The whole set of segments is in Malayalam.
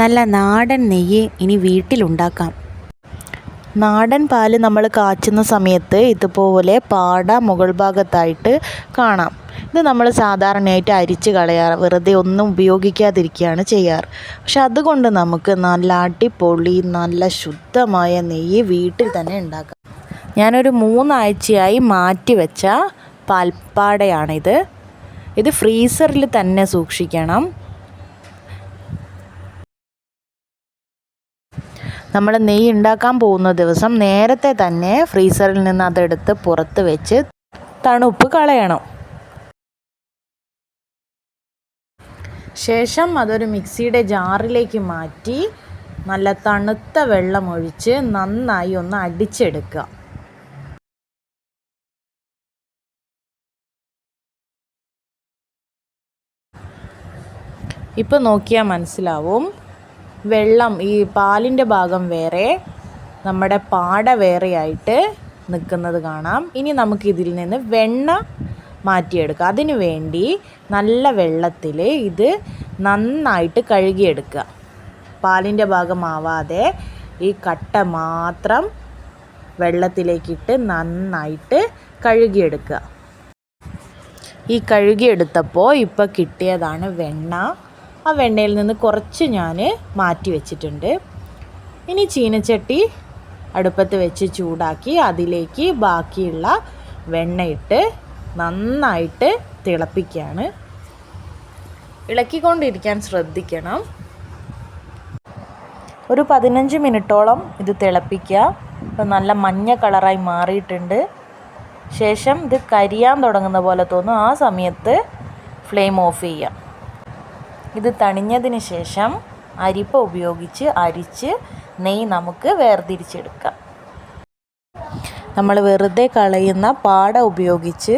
നല്ല നാടൻ നെയ്യ് ഇനി വീട്ടിലുണ്ടാക്കാം. നാടൻ പാൽ നമ്മൾ കാച്ചുന്ന സമയത്ത് ഇതുപോലെ പാട മുകൾ ഭാഗത്തായിട്ട് കാണാം. ഇത് നമ്മൾ സാധാരണയായിട്ട് അരിച്ച് കളയാറ് വെറുതെ ഒന്നും ഉപയോഗിക്കാതിരിക്കുകയാണ് ചെയ്യാറ്. പക്ഷെ അതുകൊണ്ട് നമുക്ക് നല്ല അടിപൊളി നല്ല ശുദ്ധമായ നെയ്യ് വീട്ടിൽ തന്നെ ഉണ്ടാക്കാം. ഞാനൊരു മൂന്നാഴ്ചയായി മാറ്റി വെച്ച പാൽപ്പാടയാണിത്. ഇത് ഫ്രീസറിൽ തന്നെ സൂക്ഷിക്കണം. നമ്മൾ നെയ്യ് ഉണ്ടാക്കാൻ പോകുന്ന ദിവസം നേരത്തെ തന്നെ ഫ്രീസറിൽ നിന്ന് അതെടുത്ത് പുറത്ത് വെച്ച് തണുപ്പ് കളയണം. ശേഷം അതൊരു മിക്സിയുടെ ജാറിലേക്ക് മാറ്റി നല്ല തണുത്ത വെള്ളം ഒഴിച്ച് നന്നായി ഒന്ന് അടിച്ചെടുക്കുക. ഇപ്പോൾ നോക്കിയാൽ മനസ്സിലാവും. വെള്ളം ഈ പാലിന്റെ ഭാഗം വേറെ നമ്മുടെ പാട വേറെ ആയിട്ട് നിൽക്കുന്നത് കാണാം. ഇനി നമുക്ക് ഇതിൽ നിന്ന് വെണ്ണ മാറ്റിയെടുക്കുക അതിനു വേണ്ടി നല്ല വെള്ളത്തിൽ ഇത് നന്നായിട്ട് കഴുകിയെടുക്കുക. പാലിന്റെ ഭാഗമാവാതെ ഈ കട്ട മാത്രം വെള്ളത്തിലേക്കിട്ട് നന്നായിട്ട് കഴുകിയെടുക്കുക. ഈ കഴുകിയെടുത്തപ്പോൾ ഇപ്പോൾ കിട്ടിയതാണ് വെണ്ണ. ആ വെണ്ണയിൽ നിന്ന് കുറച്ച് ഞാൻ മാറ്റി വെച്ചിട്ടുണ്ട്. ഇനി ചീനച്ചട്ടി അടുപ്പത്ത് വെച്ച് ചൂടാക്കി അതിലേക്ക് ബാക്കിയുള്ള വെണ്ണയിട്ട് നന്നായിട്ട് തിളപ്പിക്കുകയാണ് ഇളക്കിക്കൊണ്ടിരിക്കാൻ ശ്രദ്ധിക്കണം. ഒരു പതിനഞ്ച് മിനിറ്റോളം ഇത് തിളപ്പിക്കുക. ഇപ്പം നല്ല മഞ്ഞ കളറായി മാറിയിട്ടുണ്ട്. ശേഷം ഇത് കരിയാൻ തുടങ്ങുന്ന പോലെ തോന്നും ആ സമയത്ത് ഫ്ലെയിം ഓഫ് ചെയ്യാം ഇത് തണിഞ്ഞതിന് ശേഷം അരിപ്പ ഉപയോഗിച്ച് അരിച്ച് നെയ്യ് നമുക്ക് വേർതിരിച്ചെടുക്കാം. നമ്മൾ വെറുതെ കളയുന്ന പാട ഉപയോഗിച്ച്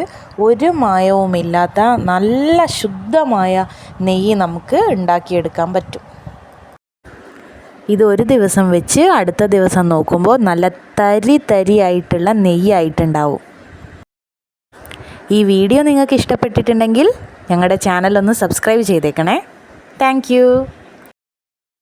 ഒരു മായവുമില്ലാത്ത നല്ല ശുദ്ധമായ നെയ്യ് നമുക്ക് ഉണ്ടാക്കിയെടുക്കാൻ പറ്റും. ഇത് ഒരു ദിവസം വെച്ച് അടുത്ത ദിവസം നോക്കുമ്പോൾ നല്ല തരി തരിയായിട്ടുള്ള നെയ്യായിട്ടുണ്ടാവും. ഈ വീഡിയോ നിങ്ങൾക്ക് ഇഷ്ടപ്പെട്ടിട്ടുണ്ടെങ്കിൽ ഞങ്ങളുടെ ചാനൽ ഒന്ന് സബ്സ്ക്രൈബ് ചെയ്തേക്കണേ. Thank you.